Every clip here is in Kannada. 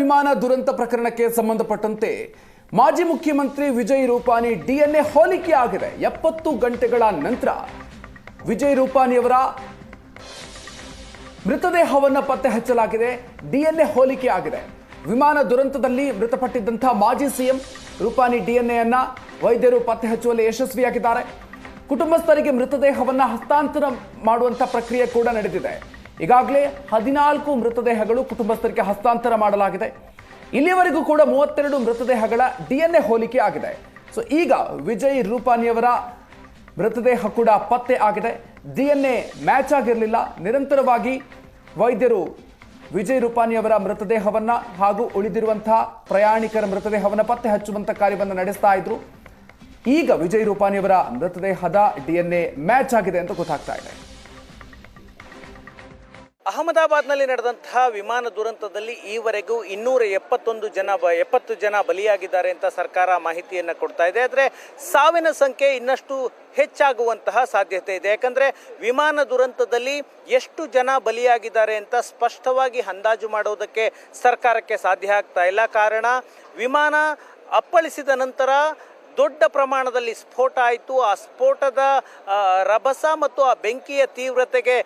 ವಿಮಾನ ದುರಂತ ಪ್ರಕರಣಕ್ಕೆ ಸಂಬಂಧಪಟ್ಟಂತೆ ಮಾಜಿ ಮುಖ್ಯಮಂತ್ರಿ ವಿಜಯ್ ರೂಪಾನಿ ಡಿಎನ್ಎ ಹೋಲಿಕೆ ಆಗಿದೆ. ಎಪ್ಪತ್ತು ಗಂಟೆಗಳ ನಂತರ ವಿಜಯ್ ರೂಪಾನಿಯವರ ಮೃತದೇಹವನ್ನು ಪತ್ತೆ ಹಚ್ಚಲಾಗಿದೆ. ಡಿಎನ್ಎ ಹೋಲಿಕೆ ಆಗಿದೆ. ವಿಮಾನ ದುರಂತದಲ್ಲಿ ಮೃತಪಟ್ಟಿದ್ದಂಥ ಮಾಜಿ ಸಿಎಂ ರೂಪಾನಿ ಡಿಎನ್ಎಯನ್ನು ವೈದ್ಯರು ಪತ್ತೆ ಹಚ್ಚುವಲ್ಲಿ ಯಶಸ್ವಿಯಾಗಿದ್ದಾರೆ. ಕುಟುಂಬಸ್ಥರಿಗೆ ಮೃತದೇಹವನ್ನ ಹಸ್ತಾಂತರ ಮಾಡುವಂಥ ಪ್ರಕ್ರಿಯೆ ಕೂಡ ನಡೆದಿದೆ. ಈಗಾಗಲೇ ಹದಿನಾಲ್ಕು ಮೃತದೇಹಗಳು ಕುಟುಂಬಸ್ಥರಿಗೆ ಹಸ್ತಾಂತರ ಮಾಡಲಾಗಿದೆ. ಇಲ್ಲಿಯವರೆಗೂ ಕೂಡ ಮೂವತ್ತೆರಡು ಮೃತದೇಹಗಳ ಡಿಎನ್ಎ ಹೋಲಿಕೆ ಆಗಿದೆ. ಸೊ ಈಗ ವಿಜಯ್ ರೂಪಾನಿಯವರ ಮೃತದೇಹ ಕೂಡ ಪತ್ತೆ ಆಗಿದೆ. ಡಿಎನ್ಎ ಮ್ಯಾಚ್ ಆಗಿರಲಿಲ್ಲ. ನಿರಂತರವಾಗಿ ವೈದ್ಯರು ವಿಜಯ್ ರೂಪಾನಿಯವರ ಮೃತದೇಹವನ್ನು ಮೃತದೇಹವನ್ನ ಹಾಗೂ ಉಳಿದಿರುವಂತಹ ಪ್ರಯಾಣಿಕರ ಮೃತದೇಹವನ್ನು ಪತ್ತೆ ಹಚ್ಚುವಂಥ ಕಾರ್ಯವನ್ನು ನಡೆಸ್ತಾ ಇದ್ರು. ಈಗ ವಿಜಯ್ ರೂಪಾನಿಯವರ ಮೃತದೇಹದ ಡಿಎನ್ಎ ಮ್ಯಾಚ್ ಆಗಿದೆ ಅಂತ ಗೊತ್ತಾಗ್ತಾ ಇದೆ. ಅಹಮದಾಬಾದ್ನಲ್ಲಿ ನಡೆದಂತಹ ವಿಮಾನ ದುರಂತದಲ್ಲಿ ಈವರೆಗೂ ಇನ್ನೂರ ಎಪ್ಪತ್ತೊಂದು ಜನ ಬ- ಎಪ್ಪತ್ತು ಜನ ಬಲಿಯಾಗಿದ್ದಾರೆ ಅಂತ ಸರ್ಕಾರ ಮಾಹಿತಿಯನ್ನು ಕೊಡ್ತಾ ಇದೆ. ಆದರೆ ಸಾವಿನ ಸಂಖ್ಯೆ ಇನ್ನಷ್ಟು ಹೆಚ್ಚಾಗುವಂತಹ ಸಾಧ್ಯತೆ ಇದೆ. ಯಾಕಂದರೆ ವಿಮಾನ ದುರಂತದಲ್ಲಿ ಎಷ್ಟು ಜನ ಬಲಿಯಾಗಿದ್ದಾರೆ ಅಂತ ಸ್ಪಷ್ಟವಾಗಿ ಅಂದಾಜು ಮಾಡೋದಕ್ಕೆ ಸರ್ಕಾರಕ್ಕೆ ಸಾಧ್ಯ ಆಗ್ತಾ ಇಲ್ಲ. ಕಾರಣ ವಿಮಾನ ಅಪ್ಪಳಿಸಿದ ನಂತರ ದೊಡ್ಡ ಪ್ರಮಾಣದಲ್ಲಿ ಸ್ಫೋಟ ಆಯಿತು. ಆ ಸ್ಫೋಟದ ರಭಸ ಮತ್ತು ಆ ಬೆಂಕಿಯ ತೀವ್ರತೆಗೆ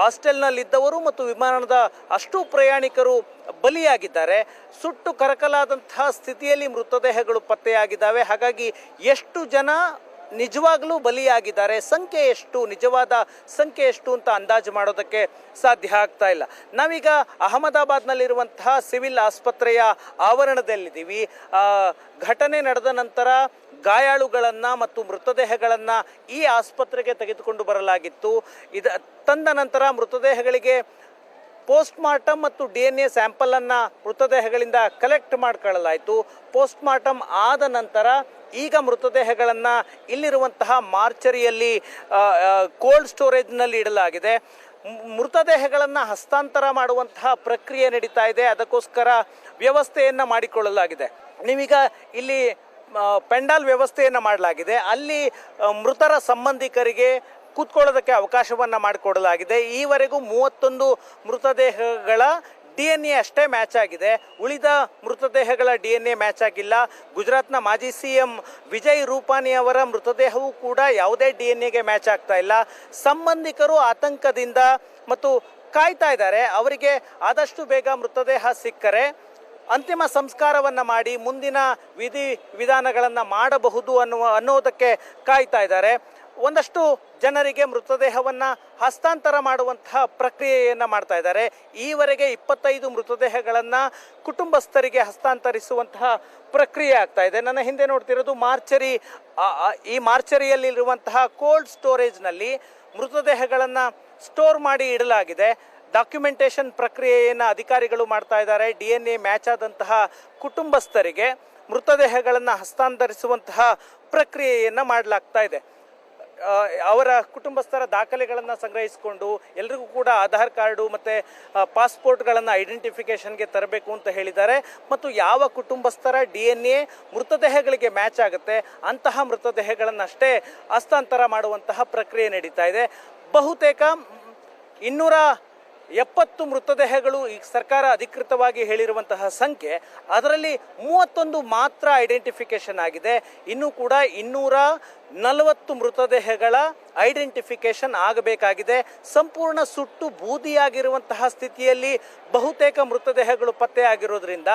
ಹಾಸ್ಟೆಲ್ನಲ್ಲಿದ್ದವರು ಮತ್ತು ವಿಮಾನದ ಅಷ್ಟು ಪ್ರಯಾಣಿಕರು ಬಲಿಯಾಗಿದ್ದಾರೆ. ಸುಟ್ಟು ಕರಕಲಾದಂತಹ ಸ್ಥಿತಿಯಲ್ಲಿ ಮೃತದೇಹಗಳು ಪತ್ತೆಯಾಗಿದ್ದಾವೆ. ಹಾಗಾಗಿ ಎಷ್ಟು ಜನ ನಿಜವಾಗ್ಲೂ ಬಲಿಯಾಗಿದ್ದಾರೆ, ಸಂಖ್ಯೆ ಎಷ್ಟು, ನಿಜವಾದ ಸಂಖ್ಯೆ ಎಷ್ಟು ಅಂತ ಅಂದಾಜು ಮಾಡೋದಕ್ಕೆ ಸಾಧ್ಯ ಆಗ್ತಾ ಇಲ್ಲ. ನಾವೀಗ ಅಹಮದಾಬಾದ್ನಲ್ಲಿರುವಂತಹ ಸಿವಿಲ್ ಆಸ್ಪತ್ರೆಯ ಆವರಣದಲ್ಲಿದ್ದೀವಿ. ಘಟನೆ ನಡೆದ ನಂತರ ಗಾಯಾಳುಗಳನ್ನು ಮತ್ತು ಮೃತದೇಹಗಳನ್ನು ಈ ಆಸ್ಪತ್ರೆಗೆ ತೆಗೆದುಕೊಂಡು ಬರಲಾಗಿತ್ತು. ಇದ, ತಂದ ನಂತರ ಮೃತದೇಹಗಳಿಗೆ ಪೋಸ್ಟ್ ಮಾರ್ಟಮ್ ಮತ್ತು ಡಿ ಎನ್ ಎ ಸ್ಯಾಂಪಲನ್ನು ಮೃತದೇಹಗಳಿಂದ ಕಲೆಕ್ಟ್ ಮಾಡ್ಕೊಳ್ಳಲಾಯಿತು. ಪೋಸ್ಟ್ ಮಾರ್ಟಮ್ ಆದ ನಂತರ ಈಗ ಮೃತದೇಹಗಳನ್ನು ಇಲ್ಲಿರುವಂತಹ ಮಾರ್ಚರಿಯಲ್ಲಿ ಕೋಲ್ಡ್ ಸ್ಟೋರೇಜ್ನಲ್ಲಿ ಇಡಲಾಗಿದೆ. ಮೃತದೇಹಗಳನ್ನು ಹಸ್ತಾಂತರ ಮಾಡುವಂತಹ ಪ್ರಕ್ರಿಯೆ ನಡೀತಾ ಇದೆ. ಅದಕ್ಕೋಸ್ಕರ ವ್ಯವಸ್ಥೆಯನ್ನು ಮಾಡಿಕೊಳ್ಳಲಾಗಿದೆ. ನೀವೀಗ ಇಲ್ಲಿ ಪೆಂಡಾಲ್ ವ್ಯವಸ್ಥೆಯನ್ನು ಮಾಡಲಾಗಿದೆ. ಅಲ್ಲಿ ಮೃತರ ಸಂಬಂಧಿಕರಿಗೆ ಕೂತ್ಕೊಳ್ಳೋದಕ್ಕೆ ಅವಕಾಶವನ್ನು ಮಾಡಿಕೊಡಲಾಗಿದೆ. ಈವರೆಗೂ ಮೂವತ್ತೊಂದು ಮೃತದೇಹಗಳ ಡಿ ಎನ್ ಎ ಅಷ್ಟೇ ಮ್ಯಾಚ್ ಆಗಿದೆ. ಉಳಿದ ಮೃತದೇಹಗಳ ಡಿ ಎನ್ ಎ ಮ್ಯಾಚ್ ಆಗಿಲ್ಲ. ಗುಜರಾತ್ನ ಮಾಜಿ ಸಿ ಎಂ ವಿಜಯ್ ರೂಪಾನಿ ಅವರ ಮೃತದೇಹವೂ ಕೂಡ ಯಾವುದೇ ಡಿ ಎನ್ ಎಗೆ ಮ್ಯಾಚ್ ಆಗ್ತಾ ಇಲ್ಲ. ಸಂಬಂಧಿಕರು ಆತಂಕದಿಂದ ಮತ್ತು ಕಾಯ್ತಾ ಇದ್ದಾರೆ. ಅವರಿಗೆ ಆದಷ್ಟು ಬೇಗ ಮೃತದೇಹ ಸಿಕ್ಕರೆ ಅಂತಿಮ ಸಂಸ್ಕಾರವನ್ನು ಮಾಡಿ ಮುಂದಿನ ವಿಧಿ ವಿಧಾನಗಳನ್ನು ಮಾಡಬಹುದು ಅನ್ನುವ ಅನ್ನೋದಕ್ಕೆ ಕಾಯ್ತಾ ಇದ್ದಾರೆ. ಒಂದಷ್ಟು ಜನರಿಗೆ ಮೃತದೇಹವನ್ನು ಹಸ್ತಾಂತರ ಮಾಡುವಂತಹ ಪ್ರಕ್ರಿಯೆಯನ್ನು ಮಾಡ್ತಾ ಇದ್ದಾರೆ. ಈವರೆಗೆ ಇಪ್ಪತ್ತೈದು ಮೃತದೇಹಗಳನ್ನು ಕುಟುಂಬಸ್ಥರಿಗೆ ಹಸ್ತಾಂತರಿಸುವಂತಹ ಪ್ರಕ್ರಿಯೆ ಆಗ್ತಾ ಇದೆ. ನನ್ನ ಹಿಂದೆ ನೋಡ್ತಿರೋದು ಮಾರ್ಚರಿ ಈ ಮಾರ್ಚರಿಯಲ್ಲಿರುವಂತಹ ಕೋಲ್ಡ್ ಸ್ಟೋರೇಜ್ನಲ್ಲಿ ಮೃತದೇಹಗಳನ್ನು ಸ್ಟೋರ್ ಮಾಡಿ ಇಡಲಾಗಿದೆ. ಡಾಕ್ಯುಮೆಂಟೇಶನ್ ಪ್ರಕ್ರಿಯೆಯನ್ನು ಅಧಿಕಾರಿಗಳು ಮಾಡ್ತಾ ಇದ್ದಾರೆ. ಡಿ ಎನ್ ಎ ಮ್ಯಾಚ್ ಆದಂತಹ ಕುಟುಂಬಸ್ಥರಿಗೆ ಮೃತದೇಹಗಳನ್ನು ಹಸ್ತಾಂತರಿಸುವಂತಹ ಪ್ರಕ್ರಿಯೆಯನ್ನು ಮಾಡಲಾಗ್ತಾ ಇದೆ. ಅವರ ಕುಟುಂಬಸ್ಥರ ದಾಖಲೆಗಳನ್ನು ಸಂಗ್ರಹಿಸಿಕೊಂಡು ಎಲ್ರಿಗೂ ಕೂಡ ಆಧಾರ್ ಕಾರ್ಡು ಮತ್ತು ಪಾಸ್ಪೋರ್ಟ್ಗಳನ್ನು ಐಡೆಂಟಿಫಿಕೇಷನ್ಗೆ ತರಬೇಕು ಅಂತ ಹೇಳಿದ್ದಾರೆ. ಮತ್ತು ಯಾವ ಕುಟುಂಬಸ್ಥರ ಡಿ ಎನ್ ಎ ಮೃತದೇಹಗಳಿಗೆ ಮ್ಯಾಚ್ ಆಗುತ್ತೆ, ಅಂತಹ ಮೃತದೇಹಗಳನ್ನಷ್ಟೇ ಹಸ್ತಾಂತರ ಮಾಡುವಂತಹ ಪ್ರಕ್ರಿಯೆ ನಡೀತಾ ಇದೆ. ಬಹುತೇಕ ಇನ್ನೂರ ಎಪ್ಪತ್ತು ಮೃತದೇಹಗಳು ಈ ಸರ್ಕಾರ ಅಧಿಕೃತವಾಗಿ ಹೇಳಿರುವಂತಹ ಸಂಖ್ಯೆ, ಅದರಲ್ಲಿ ಮೂವತ್ತೊಂದು ಮಾತ್ರ ಐಡೆಂಟಿಫಿಕೇಶನ್ ಆಗಿದೆ. ಇನ್ನೂ ಕೂಡ ಇನ್ನೂರ ನಲವತ್ತು ಮೃತದೇಹಗಳ ಐಡೆಂಟಿಫಿಕೇಶನ್ ಆಗಬೇಕಾಗಿದೆ. ಸಂಪೂರ್ಣ ಸುಟ್ಟು ಬೂದಿಯಾಗಿರುವಂತಹ ಸ್ಥಿತಿಯಲ್ಲಿ ಬಹುತೇಕ ಮೃತದೇಹಗಳು ಪತ್ತೆಯಾಗಿರೋದ್ರಿಂದ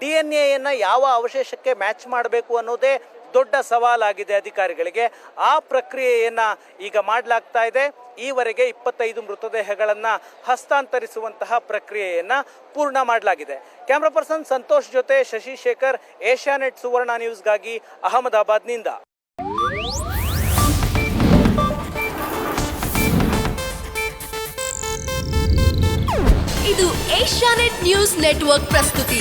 ಡಿ ಎನ್ ಎಯನ್ನು ಯಾವ ಅವಶೇಷಕ್ಕೆ ಮ್ಯಾಚ್ ಮಾಡಬೇಕು ಅನ್ನೋದೇ ದೊಡ್ಡ ಸವಾಲಾಗಿದೆ ಅಧಿಕಾರಿಗಳಿಗೆ. ಆ ಪ್ರಕ್ರಿಯೆಯನ್ನು ಈಗ ಮಾಡಲಾಗ್ತಾ ಇದೆ. ಈವರೆಗೆ ಇಪ್ಪತ್ತೈದು ಮೃತದೇಹಗಳನ್ನು ಹಸ್ತಾಂತರಿಸುವಂತಹ ಪ್ರಕ್ರಿಯೆಯನ್ನು ಪೂರ್ಣ ಮಾಡಲಾಗಿದೆ. ಕ್ಯಾಮ್ರಾ ಪರ್ಸನ್ ಸಂತೋಷ್ ಜೊತೆ ಶಶಿಶೇಖರ್ ಏಷ್ಯಾನೆಟ್ ಸುವರ್ಣ ನ್ಯೂಸ್ಗಾಗಿ ಅಹಮದಾಬಾದ್ನಿಂದ. ಇದು ಏಷ್ಯಾನೆಟ್ ನ್ಯೂಸ್ ನೆಟ್ವರ್ಕ್ ಪ್ರಸ್ತುತಿ.